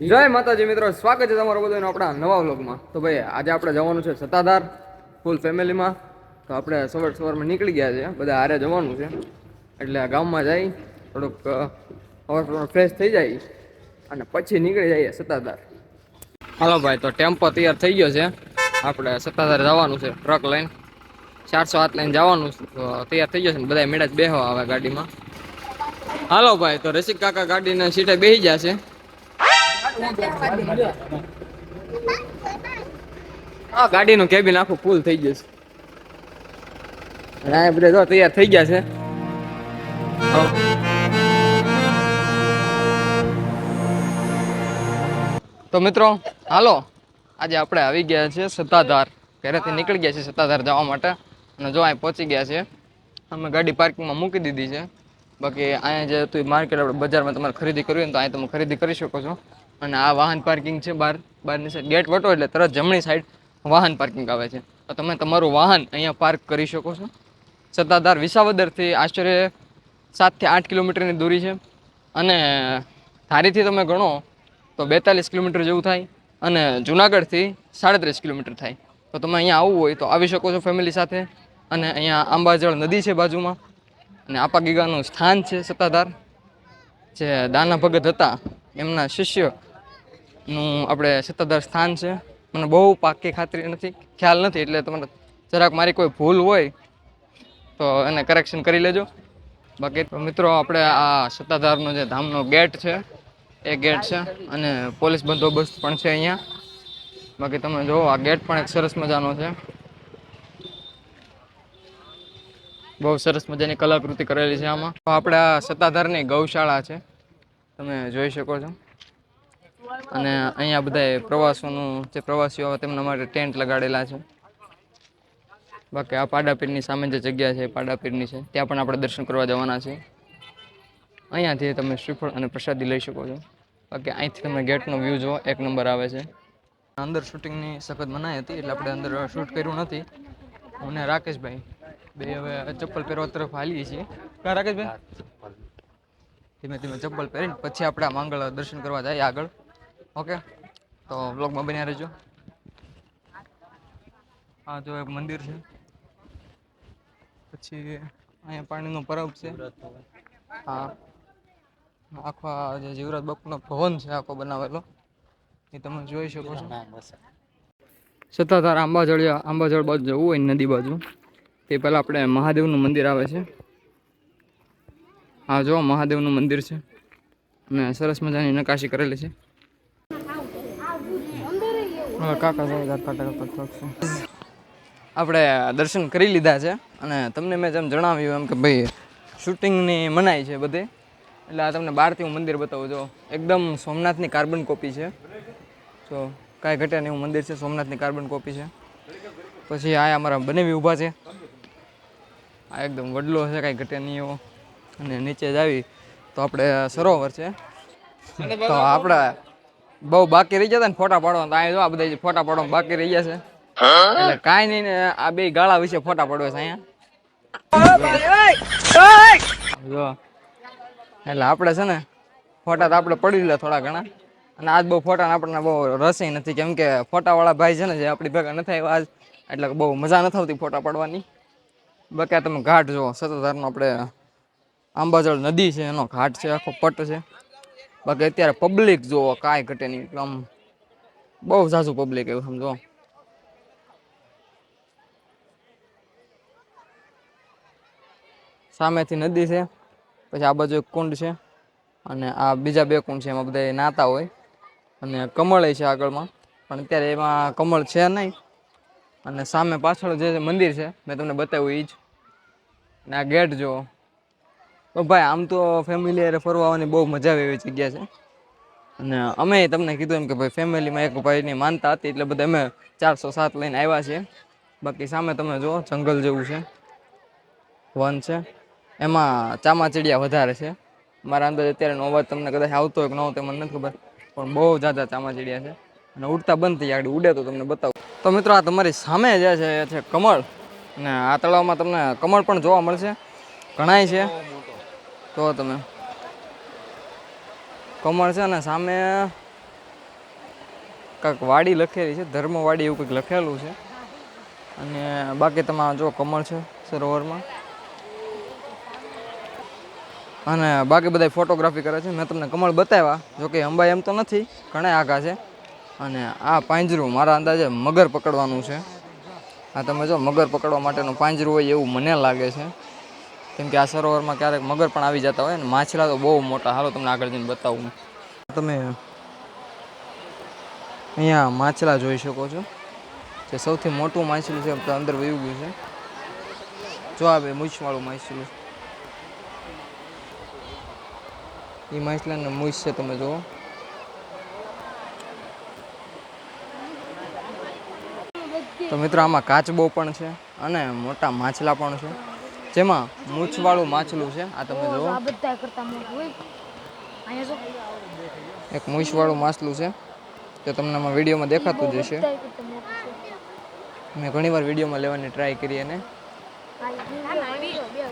જય માતાજી મિત્રો, સ્વાગત છે તમારું બધાનું આપણા નવા વ્લોગમાં. તો ભાઈ, આજે આપણે જવાનું છે સત્તાધાર ફૂલ ફેમિલીમાં તો આપણે સવાર સવારમાં નીકળી ગયા છે બધા હારે જવાનું છે. એટલે ગામમાં જઈ, થોડુંક સવાર ફ્રેશ થઈ જાય અને પછી નીકળી જઈએ સત્તાધાર. હાલો ભાઈ, તો ટેમ્પો તૈયાર થઈ ગયો છે. આપણે સત્તાધાર જવાનું છે ટ્રક લઈને. ચારસો હાથ લઈને જવાનું છે. તો તૈયાર થઈ ગયો છે બધા મેળા જ બેહવા આવે ગાડીમાં. હાલો ભાઈ, તો રસિક કાકા ગાડીના સીટે બેસી છે. હા ગાડીનું કેબિન આખું ફૂલ થઈ ગયું છે. બધે જો તૈયાર થઈ ગયા છે. તો મિત્રો, હાલો. આજે આપણે આવી ગયા છે સત્તાધાર. ઘરેથી નીકળી ગયા છે સત્તાધાર જવા માટે. અને જો અહીં પહોંચી ગયા છે અમે ગાડી પાર્કિંગમાં મૂકી દીધી છે. બાકી અહીંયા જે હતું માર્કેટ આપણે બજારમાં તમારે ખરીદી કરવી હોય તો અહીં તમે ખરીદી કરી શકો છો. અને આ વાહન પાર્કિંગ છે બહાર બહારની સાઈડ ગેટ વટો એટલે તરત જમણી સાઈડ વાહન પાર્કિંગ આવે છે. તો તમે તમારું વાહન અહીંયા પાર્ક કરી શકો છો. સત્તાધાર વિસાવદરથી આશરે સાતથી આઠ કિલોમીટરની દૂરી છે. અને ધારીથી તમે ગણો તો બેતાલીસ કિલોમીટર જેવું થાય અને જુનાગઢથી સાડત્રીસ કિલોમીટર થાય. તો તમે અહીંયા આવવું હોય તો આવી શકો છો ફેમિલી સાથે. અને અહીંયા આંબાજળ નદી છે બાજુમાં. અને આપા ગીગાનું સ્થાન છે સત્તાધાર. જે દાના ભગત હતા. એમના શિષ્યનું આપણે સત્તાધાર સ્થાન છે. મને બહુ પાકી ખાતરી નથી, ખ્યાલ નથી, એટલે તમારે જરાક મારી કોઈ ભૂલ હોય તો એને કરેક્શન કરી લેજો. બાકી તો મિત્રો આપણે આ સત્તાધારનો જે ધામનો ગેટ છે, એ ગેટ છે અને પોલીસ બંદોબસ્ત પણ છે અહીંયા. બાકી તમે જુઓ, આ ગેટ પણ એક સરસ મજાનો છે. બહુ સરસ મજાની કલાકૃતિ કરેલી છે આમાં. આપણે આ સત્તાધારની ગૌશાળા છે. તમે જોઈ શકો છો. અને અહીંયા બધા પ્રવાસોનું, જે પ્રવાસીઓ તેમના માટે ટેન્ટ લગાડેલા છે. બાકી આ પાડાપીરની સામે જે જગ્યા છે પાડાપીરની છે. ત્યાં પણ આપણે દર્શન કરવા જવાના છે અહીંયાથી તમે શ્રીફળ અને પ્રસાદી લઈ શકો છો. બાકી અહીંથી તમે ગેટનો વ્યૂ જુઓ, એક નંબર આવે છે. અંદર શૂટિંગની સખત મનાઈ હતી, એટલે આપણે અંદર શૂટ કર્યું નથી. હું રાકેશભાઈ, બે હવે ચપ્પલ પહેરવા તરફ હાલીએ છીએ. રાકેશભાઈ? ધીમે ધીમે ચપ્પલ પહેરીને પછી આપણે માંગળ દર્શન કરવા જઈએ આગળ. ઓકે તો બ્લોગમાં બન્યા રહેજો. આ જો એક મંદિર છે. પછી અહીંયા પાણીનો પરબ છે. હા. આખો જે જીવરાજ બાપુનો ભવન છે આખો બનાવેલો. એ તમે જોઈ શકો છો. સત્તાધાર આંબાજળ આંબાજળ બાજુ જવું હોય નદી બાજુ. તે પહેલાં આપણે મહાદેવનું મંદિર આવે છે. હા જો મહાદેવનું મંદિર છે. અને સરસ મજાની નકાશી કરેલી છે. કાકા. આપણે દર્શન કરી લીધા છે અને તમને મેં જેમ જણાવ્યું એમ કે ભાઈ શૂટિંગની મનાઈ છે બધે. એટલે આ તમને બહારથી હું મંદિર બતાવું જો એકદમ સોમનાથની કાર્બન કોપી છે. જો, કાંઈ ઘટે નહીં, એવું મંદિર છે, સોમનાથની કાર્બન કોપી છે. પછી આ અમારા બનેવી ઊભા છે. આ એકદમ વડલો છે, કાંઈ ઘટે નહીં એવો. અને નીચે જ આવી, તો આપણે સરોવર છે. તો આપણે બહુ બાકી રહી જતા ને ફોટા પાડવા તો અહીંયા જો આ બધા ફોટા પાડવા બાકી રહી ગયા છે. એટલે કાંઈ નહીં ને આ બે ગાળા વિશે ફોટા પાડવા છે અહીંયા. જો, એટલે આપણે છે ને, ફોટા તો આપણે પડી લે થોડા ઘણા. અને આજ બહુ ફોટા આપણને બહુ રસી નથી, કેમ કે ફોટાવાળા ભાઈ છે ને, જે આપણી ભેગા નથી આવ્યા આજ, એટલે બહુ મજા નથી આવતી ફોટા પાડવાની. બાકી તમે ઘાટ જુઓ, સતત આપણે આંબાજળ નદી છે, એનો ઘાટ છે, આખો પટ છે. બાકી અત્યારે પબ્લિક જુઓ કાંઈ ઘટે નહીં, આમ બહુ ઝાઝુ પબ્લિક એવું સમજો. સામેથી નદી છે, પછી આ બાજુ એક કુંડ છે, અને આ બીજા બે કુંડ છે, એમાં બધા નાતા હોય. અને કમળ છે આગળમાં, પણ અત્યારે એમાં કમળ છે નહીં. અને સામે પાછળ જે મંદિર છે, મેં તમને બતાવ્યું એ જ. અને આ ગેટ જુઓ. તો ભાઈ, આમ તો ફેમિલી અરે ફરવા આવવાની બહુ મજા આવે એવી જગ્યા છે. અને અમે તમને કીધું એમ કે ભાઈ ફેમિલીમાં એક ભાઈની માનતા હતી, એટલે બધા અમે ચારસો સાત લઈને આવ્યા છીએ. બાકી સામે તમે જુઓ, જંગલ જેવું છે. વન છે. એમાં ચામાચીડિયા વધારે છે. મારા અંદર અત્યારે નો અવાજ તમને કદાચ આવતો હોય કે ન આવતો મને નથી ખબર. પણ બહુ જાજા ચામાચીડિયા છે. અને ઉડતા બંધ થઈ આગળ ઉડે તો તમને બતાવું. તો મિત્રો, આ તમારી સામે જે છે, એ છે કમળ. અને આ તળાવમાં તમને કમળ પણ જોવા મળશે. ઘણાય છે. જો તમે. કમળ છે ને સામે કાંઈક વાડી લખેલી છે, ધર્મવાડી એવું કંઈક લખેલું છે. અને બાકી તમે જો કમળ છે સરોવરમાં. અને બાકી બધા ફોટોગ્રાફી કરે છે. મેં તમને કમળ બતાવ્યા જોકે અંબાઈ એમ તો નથી ઘણા આઘા છે. અને આ પાંજરું મારા અંદાજે મગર પકડવાનું છે. આ તમે જો મગર પકડવા માટેનું પાંજરું હોય એવું મને લાગે છે. કેમ કે આ સરોવરમાં ક્યારેક મગર પણ આવી જતા હોય ને માછલા તો બહુ મોટા. હાલો તમને આગળ જઈને બતાવું. તમે અહીંયા માછલા જોઈ શકો છો. જે સૌથી મોટું માછલું છે અંદર વયું ગયું છે. જો આ બે મૂછવાળું માછલું. એ માછલાને મૂછ છે, તમે જુઓ. તો મિત્રો, આમાં કાચબો પણ છે અને મોટા માછલા પણ છે. જેમાં મૂછવાળું માછલું છે. આ તમે જુઓ. એક મૂછવાળું માછલું છે. જે તમને આમાં વિડીયોમાં દેખાતું જ હશે. મેં ઘણી વાર ઘણીવાર વિડીયોમાં લેવાની ટ્રાય કરી અને બે બે.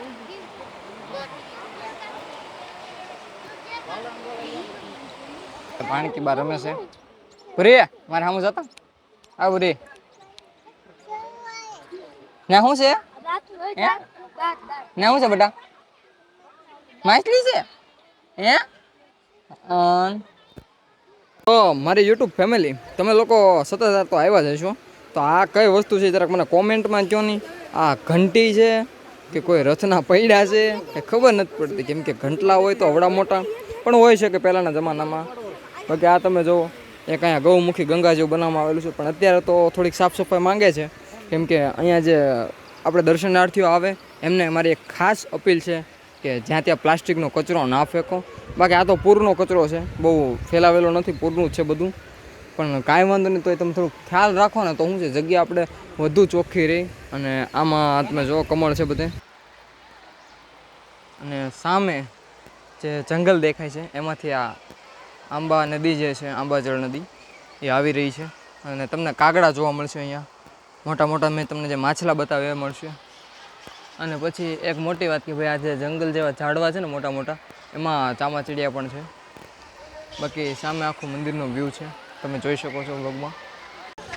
પાણી બાર રમે છે. પુરી મારે સામે જતા. આ રે ના શું છે? ના શું છે બેટા? માછલી છે? હે. તો મારી યુટ્યુબ ફેમિલી તમે લોકો સતત તો આવ્યા જ હશો. તો આ કઈ વસ્તુ છે જરાક મને કોમેન્ટમાં કહો નહીં. આ ઘંટી છે, કે કોઈ રથના પૈડા છે, એ ખબર નથી પડતી. કેમ કે ઘંટલા હોય તો અવડા મોટા, પણ હોય છે કે પહેલાંના જમાનામાં. બાકી આ તમે જુઓ, એક અહીંયા ગૌમુખી ગંગા જેવું બનાવવામાં આવેલું છે. પણ અત્યારે તો થોડીક સાફ સફાઈ માંગે છે. કેમ કે અહીંયા જે આપણે દર્શનાર્થીઓ આવે એમને મારી એક ખાસ અપીલ છે કે જ્યાં ત્યાં પ્લાસ્ટિકનો કચરો ના ફેંકો. બાકી આ તો પૂરનો કચરો છે. બહુ ફેલાવેલો નથી, પૂરનું છે બધું. પણ કાંઈ વાંધો નહીં તો એ તમે થોડુંક ખ્યાલ રાખો ને તો શું છે, જગ્યા આપણે વધુ ચોખ્ખી રહી. અને આમાં તમે જો કમળ છે બધે. અને સામે જે જંગલ દેખાય છે, એમાંથી આ આંબા નદી જે છે, આંબાજળ નદી, એ આવી રહી છે. અને તમને કાગડા જોવા મળશે અહીંયા. મોટા મોટા મેં તમને જે માછલા બતાવ્યા મળશે. અને પછી એક મોટી વાત કે ભાઈ આ જે જંગલ જેવા ઝાડવા છે ને મોટા મોટા, એમાં ચામાચીડિયા પણ છે. બાકી સામે આખું મંદિરનો વ્યૂ છે. તમે જોઈ શકો છો વ્લોગમાં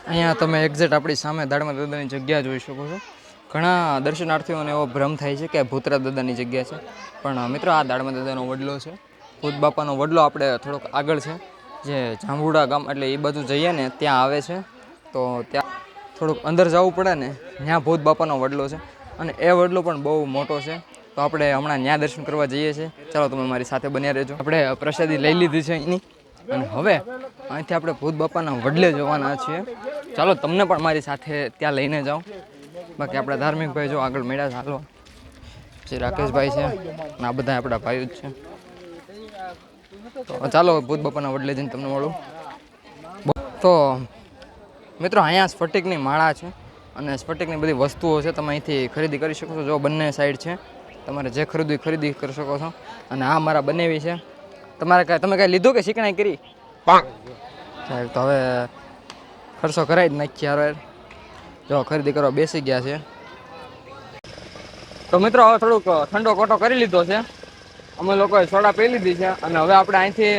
અહીંયા તમે એક્ઝેક્ટ આપણી સામે દાડમા દાદાની જગ્યા જોઈ શકો છો. ઘણા દર્શનાર્થીઓને એવો ભ્રમ થાય છે કે ભૂતરા દાદાની જગ્યા છે. પણ, મિત્રો, આ દાડમા દાદાનો વડલો છે. ભૂત બાપાનો વડલો આપણે થોડોક આગળ છે. જે જાંબુડા ગામ એટલે એ બાજુ જઈએ ને, ત્યાં આવે છે. તો ત્યાં થોડુંક અંદર જવું પડે ને, ત્યાં ભૂત બાપાનો વડલો છે. અને એ વડલો પણ બહુ મોટો છે. તો આપણે હમણાં ત્યાં દર્શન કરવા જઈએ છીએ. ચાલો તમે મારી સાથે બન્યા રહેજો. આપણે પ્રસાદી લઈ લીધી છે એની. અને હવે અહીંથી આપણે ભૂત બાપાના વડલે જવાના છીએ. ચાલો તમને પણ મારી સાથે ત્યાં લઈને જાઓ. બાકી આપણા ધાર્મિક ભાઈ જો આગળ મેળા ચાલો પછી રાકેશભાઈ છે આ બધા આપણા ભાઈઓ જ છે. તો ચાલો ભૂત બાપાના વડલે જઈને તમને મળું. તો મિત્રો અહીંયા સ્ફટિકની માળા છે. અને સ્ફટિકની બધી વસ્તુઓ છે તમે અહીંથી ખરીદી કરી શકો છો. જો બંને સાઈડ છે તમારે જે ખરીદવું ખરીદી કરી શકો છો. અને આ મારા બનેવી છે. તમારે કાંઈ તમે કાંઈ લીધું કે શીખણાઈ કરી? સાહેબ તો હવે ખર્ચો કરાવી જ નાખીએ યાર. જો ખરીદી કરવા બેસી ગયા છે. તો મિત્રો હવે થોડુંક ઠંડો કોટો કરી લીધો છે. અમે લોકોએ સોડા પી લીધી છે અને હવે આપણે અહીંથી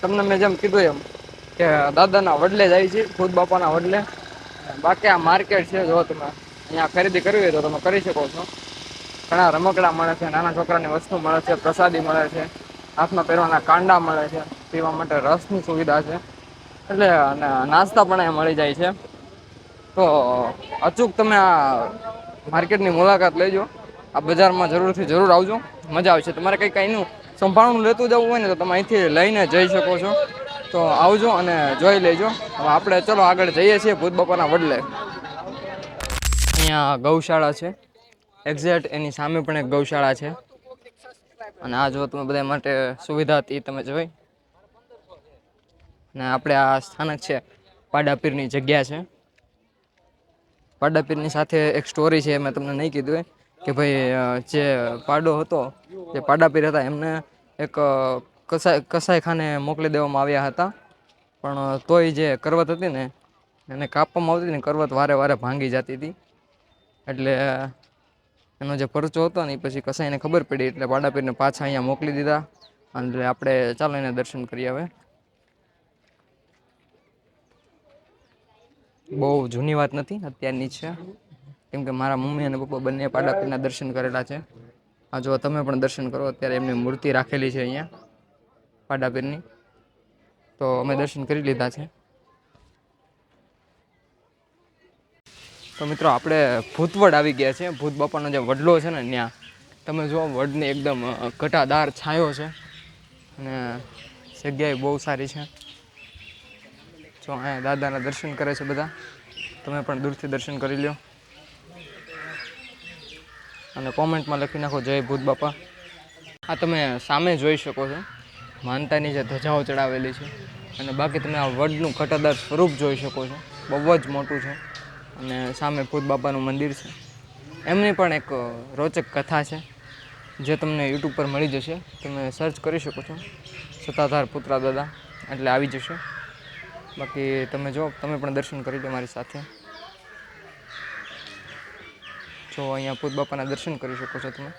તમને મેં જેમ કીધું એમ કે દાદાના વડલે જાય છે ખુદ બાપાના વડલે. બાકી આ માર્કેટ છે, જો તમે અહીંયા ખરીદી કરવી હોય તો તમે કરી શકો છો. ઘણા રમકડા મળે છે, નાના છોકરાની વસ્તુ મળે છે, પ્રસાદી મળે છે, હાથમાં પહેરવાના કાંડા મળે છે, પીવા માટે રસની સુવિધા છે. એટલે અને નાસ્તા પણ અહીંયા મળી જાય છે. તો અચૂક તમે આ માર્કેટની મુલાકાત લેજો. આ બજારમાં જરૂરથી જરૂર આવજો. મજા આવશે. તમારે કંઈ કંઈનું સંભાળવાનું લેતું જવું હોય ને તો તમે અહીંથી લઈને જઈ શકો છો. તો આવજો અને જોઈ લેજો. હવે આપણે ચલો આગળ જઈએ છીએ ભૂત બપોરના વડલે. અહીંયા ગૌશાળા છે. એક્ઝેક્ટ એની સામે પણ એક ગૌશાળા છે. અને આ જો તમે બધા માટે સુવિધા હતી તમે જોઈ. અને આપણે આ સ્થાનક છે, પાડાપીરની જગ્યા છે. પાડાપીરની સાથે એક સ્ટોરી છે મેં તમને નહીં કીધું કે ભાઈ જે પાડો હતો, જે પાડાપીર હતા, એમને એક અ, કસાઈ ખાને મોકલી દેવામાં આવ્યા હતા. પણ તોય જે કરવત હતી ને એને કાપવામાં આવતી ને કરવત વારે વારે ભાંગી જતી હતી. એટલે એનો જે પરચો હતો ને એ પછી કસાઈને ખબર પડી એટલે પાડાપીરને પાછા અહીંયા મોકલી દીધા. એટલે આપણે ચાલો એને દર્શન કરીએ હવે. બહુ જૂની વાત નથી અત્યારની છે. કેમ કે મારા મમ્મી અને પપ્પા બંને પાડાપીરના દર્શન કરેલા છે. આ જો તમે પણ દર્શન કરો અત્યારે એમની મૂર્તિ રાખેલી છે અહીંયા. પાડાપીરની તો અમે દર્શન કરી લીધા છે. તો મિત્રો, આપણે ભૂતવડ આવી ગયા છે. ભૂત બાપાનો જે વડલો છે ને ત્યાં તમે જુઓ, વડની એકદમ ઘટાદાર છાંયો છે. અને જગ્યાએ બહુ સારી છે. જો અહીંયા દાદાના દર્શન કરે છે બધા. તમે પણ દૂરથી દર્શન કરી લ્યો. અને કોમેન્ટમાં લખી નાખો, જય ભૂત બાપા. આ તમે સામે જોઈ શકો છો. માનતાની જે ધજાઓ ચડાવેલી છે. અને બાકી તમે આ વડનું ઘટાદાર સ્વરૂપ જોઈ શકો છો. બહુ જ મોટું છે. અને સામે ભૂત બાપાનું મંદિર છે. એમની પણ એક રોચક કથા છે, જે તમને યુટ્યુબ પર મળી જશે. તમે સર્ચ કરી શકો છો. સત્તાધાર પુત્રા દાદા, એટલે આવી જશે. બાકી તમે જો, તમે પણ દર્શન કરી લો મારી સાથે. જો અહીંયા ભૂત બાપાના દર્શન કરી શકો છો તમે.